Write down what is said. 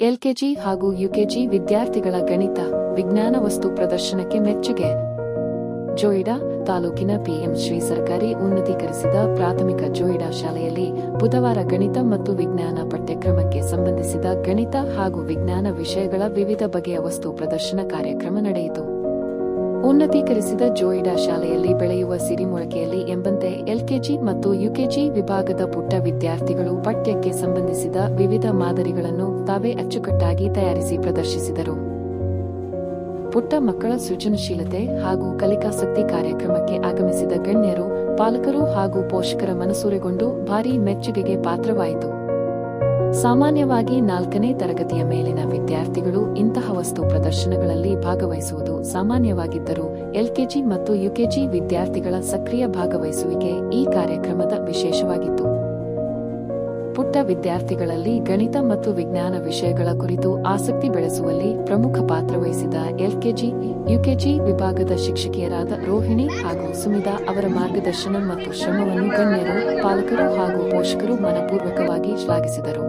LKG ಹಾಗೂ UKG ವಿದ್ಯಾರ್ಥಿಗಳ ಗಣಿತ, ವಿಜ್ಞಾನ ವಸ್ತು ಪ್ರದರ್ಶನಕ್ಕೆ ಮೆಚ್ಚುಗೆ. ಜೋಯಿಡಾ ತಾಲೂಕಿನ ಪಿಎಂ ಶ್ರೀ ಸರ್ಕಾರಿ ಉನ್ನತೀಕರಿಸಿದ ಪ್ರಾಥಮಿಕ ಜೋಯಿಡಾ ಶಾಲೆಯಲ್ಲಿ ಬುಧವಾರ ಗಣಿತ ಮತ್ತು ವಿಜ್ಞಾನ ಪಠ್ಯಕ್ರಮಕ್ಕೆ ಸಂಬಂಧಿಸಿದ ಗಣಿತ ಹಾಗೂ ವಿಜ್ಞಾನ ವಿಷಯಗಳ ವಿವಿಧ ಬಗೆಯ ವಸ್ತು ಪ್ರದರ್ಶನ ಕಾರ್ಯಕ್ರಮ ನಡೆಯಿತು. ಉನ್ನತೀಕರಿಸಿದ ಜೋಯಿಡಾ ಶಾಲೆಯಲ್ಲಿ ಬೆಳೆಯುವ ಸಿರಿಮೊಳಕೆಯಲ್ಲಿ ಎಂಬಂತೆ ಎಲ್ಕೆಜಿ ಮತ್ತು ಯುಕೆಜಿ ವಿಭಾಗದ ಪುಟ್ಟ ವಿದ್ಯಾರ್ಥಿಗಳು ಪಠ್ಯಕ್ಕೆ ಸಂಬಂಧಿಸಿದ ವಿವಿಧ ಮಾದರಿಗಳನ್ನು ತಾವೇ ಅಚ್ಚುಕಟ್ಟಾಗಿ ತಯಾರಿಸಿ ಪ್ರದರ್ಶಿಸಿದರು. ಪುಟ್ಟ ಮಕ್ಕಳ ಸೃಜನಶೀಲತೆ ಹಾಗೂ ಕಲಿಕಾಸಕ್ತಿ ಕಾರ್ಯಕ್ರಮಕ್ಕೆ ಆಗಮಿಸಿದ ಗಣ್ಯರು ಪಾಲಕರು ಹಾಗೂ ಪೋಷಕರ ಮನಸೂರೆಗೊಂಡು ಭಾರೀ ಮೆಚ್ಚುಗೆಗೆ ಪಾತ್ರವಾಯಿತು. ಸಾಮಾನ್ಯವಾಗಿ ನಾಲ್ಕನೇ ತರಗತಿಯ ಮೇಲಿನ ವಿದ್ಯಾರ್ಥಿಗಳು ಇಂತಹ ವಸ್ತು ಪ್ರದರ್ಶನಗಳಲ್ಲಿ ಭಾಗವಹಿಸುವುದು ಸಾಮಾನ್ಯವಾಗಿದ್ದರೂ ಎಲ್ಕೆಜಿ ಮತ್ತು ಯುಕೆಜಿ ವಿದ್ಯಾರ್ಥಿಗಳ ಸಕ್ರಿಯ ಭಾಗವಹಿಸುವಿಕೆ ಈ ಕಾರ್ಯಕ್ರಮದ ವಿಶೇಷವಾಗಿತ್ತು. ಪುಟ್ಟ ವಿದ್ಯಾರ್ಥಿಗಳಲ್ಲಿ ಗಣಿತ ಮತ್ತು ವಿಜ್ಞಾನ ವಿಷಯಗಳ ಕುರಿತು ಆಸಕ್ತಿ ಬೆಳೆಸುವಲ್ಲಿ ಪ್ರಮುಖ ಪಾತ್ರ ವಹಿಸಿದ ಎಲ್ಕೆಜಿ, ಯುಕೆಜಿ ವಿಭಾಗದ ಶಿಕ್ಷಕಿಯರಾದ ರೋಹಿಣಿ ಹಾಗೂ ಸುಮಿತಾ ಅವರ ಮಾರ್ಗದರ್ಶನ ಮತ್ತು ಶ್ರಮವನ್ನು ಗಣ್ಯರು, ಪಾಲಕರು ಹಾಗೂ ಪೋಷಕರು ಮನಪೂರ್ವಕವಾಗಿ ಶ್ಲಾಘಿಸಿದರು.